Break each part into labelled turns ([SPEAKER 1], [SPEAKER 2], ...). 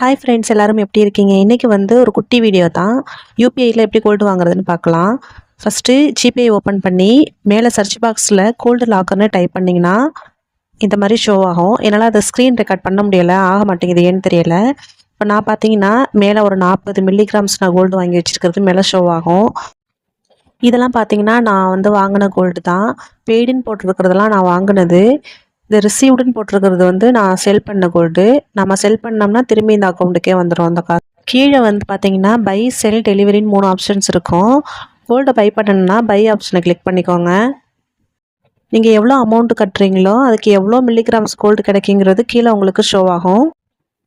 [SPEAKER 1] Hi friends எல்லாரும் எப்படி இருக்கீங்க? இன்றைக்கி வந்து ஒரு குட்டி வீடியோ தான். யூபிஐயில் எப்படி கோல்டு வாங்குறதுன்னு பார்க்கலாம். ஃபஸ்ட்டு ஜிபே ஓப்பன் பண்ணி மேலே சர்ச் பாக்ஸில் கோல்டு லாக்கர்னு டைப் பண்ணிங்கன்னா இந்த மாதிரி ஷோ ஆகும். என்னால் அதை ஸ்க்ரீன் ரெக்கார்ட் பண்ண முடியலை ஆக மாட்டேங்குது ஏன்னு தெரியல. இப்போ நான் பார்த்தீங்கன்னா மேலே ஒரு நாற்பது மில்லிகிராம்ஸ் நான் கோல்டு வாங்கி வச்சுருக்கிறது மேலே ஷோ ஆகும். இதெல்லாம் பார்த்தீங்கன்னா நான் வந்து வாங்கின கோல்டு தான். பெய்டுன்னு போட்டிருக்கிறதெல்லாம் நான் வாங்கினது. இந்த ரிசீவ்டுன்னு போட்டிருக்கிறது வந்து நான் செல் பண்ண கோல்டு நம்ம செல் பண்ணோம்னா திரும்பி இந்த அக்கௌண்ட்டுக்கே வந்துடும் அந்த காசு. கீழே வந்து பார்த்தீங்கன்னா பை செல் டெலிவரின்னு மூணு ஆப்ஷன்ஸ் இருக்கும். கோல்டை பை பண்ணணும்னா பை ஆப்ஷனை கிளிக் பண்ணிக்கோங்க. நீங்கள் எவ்வளோ அமௌண்ட்டு கட்டுறீங்களோ அதுக்கு எவ்வளோ மில்லிகிராம்ஸ் கோல்டு கிடைக்குங்கிறது கீழே உங்களுக்கு ஷோ ஆகும்.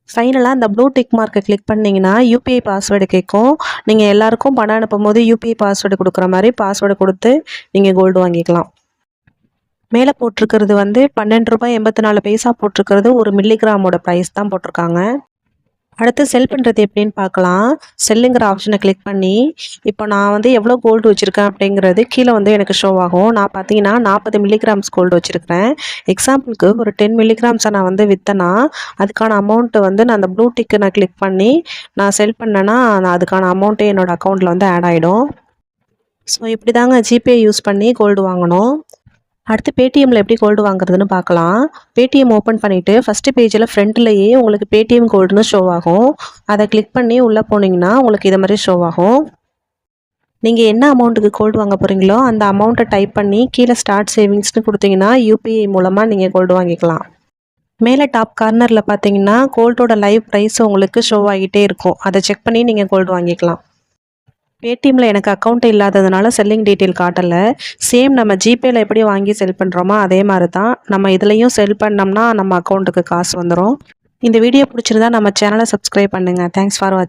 [SPEAKER 1] ஃபைனலாக இந்த ப்ளூ டிக் மார்க்கை கிளிக் பண்ணிங்கன்னா யூபிஐ பாஸ்வேர்டு கேட்கும். நீங்கள் எல்லாருக்கும் பணம் அனுப்பும் போது யூபிஐ பாஸ்வேர்டு கொடுக்குற மாதிரி பாஸ்வேர்டு கொடுத்து நீங்கள் கோல்டு வாங்கிக்கலாம். மேலே போட்டிருக்கிறது வந்து பன்னெண்டு ரூபாய் எண்பத்தி நாலு பைசா போட்டிருக்கிறது ஒரு மில்லிகிராமோட ப்ரைஸ் தான் போட்டிருக்காங்க. அடுத்து செல் பண்ணுறது எப்படின்னு பார்க்கலாம். செல்லுங்கிற ஆப்ஷனை கிளிக் பண்ணி இப்போ நான் வந்து எவ்வளோ கோல்டு வச்சுருக்கேன் அப்படிங்கிறது கீழே வந்து எனக்கு ஷோ ஆகும். நான் பார்த்தீங்கன்னா நாற்பது மில்லிகிராம்ஸ் கோல்டு வச்சுருக்கிறேன். எக்ஸாம்பிளுக்கு ஒரு டென் மில்லிகிராம்ஸை நான் வந்து விற்றேன்னா அதுக்கான அமௌண்ட்டு வந்து நான் அந்த ப்ளூ டிக்கு நான் கிளிக் பண்ணி நான் செல் பண்ணேன்னா நான் அதுக்கான அமௌண்ட்டு என்னோடய அக்கௌண்ட்டில் வந்து ஆட் ஆகிடும் ஸோ இப்படி தாங்க ஜிபே யூஸ் பண்ணி கோல்டு வாங்கணும். அடுத்து பேடிஎம்மில் எப்படி கோல்டு வாங்குறதுன்னு பார்க்கலாம். பேடிஎம் ஓப்பன் பண்ணிவிட்டு ஃபஸ்ட்டு பேஜில் ஃப்ரண்ட்லேயே உங்களுக்கு பேடிஎம் கோல்டுன்னு ஷோ ஆகும். அதை கிளிக் பண்ணி உள்ளே போனீங்கன்னா உங்களுக்கு இதை மாதிரி ஷோ ஆகும். நீங்கள் என்ன அமௌண்ட்டுக்கு கோல்டு வாங்க போகிறீங்களோ அந்த அமௌண்ட்டை டைப் பண்ணி கீழே ஸ்டார்ட் சேவிங்ஸ்னு கொடுத்தீங்கன்னா யூபிஐ மூலமாக நீங்கள் கோல்டு வாங்கிக்கலாம். மேலே டாப் கார்னரில் பார்த்தீங்கன்னா கோல்டோட லைவ் ப்ரைஸ் உங்களுக்கு ஷோ ஆகிட்டே இருக்கும். அதை செக் பண்ணி நீங்கள் கோல்டு வாங்கிக்கலாம். பேடிஎம்மில் எனக்கு அக்கௌண்ட் இல்லாததுனால செல்லிங் டீட்டெயில் காட்டலை. சேம் நம்ம ஜிபேயில் எப்படி வாங்கி செல் பண்ணுறோமோ அதே மாதிரி தான் நம்ம இதுலேயும் செல் பண்ணோம்னா நம்ம அக்கௌண்ட்டுக்கு காசு வந்துடும் இந்த வீடியோ பிடிச்சிருந்தா நம்ம சேனலை சப்ஸ்கிரைப் பண்ணுங்கள் தேங்க்ஸ் ஃபார் வாட்சிங்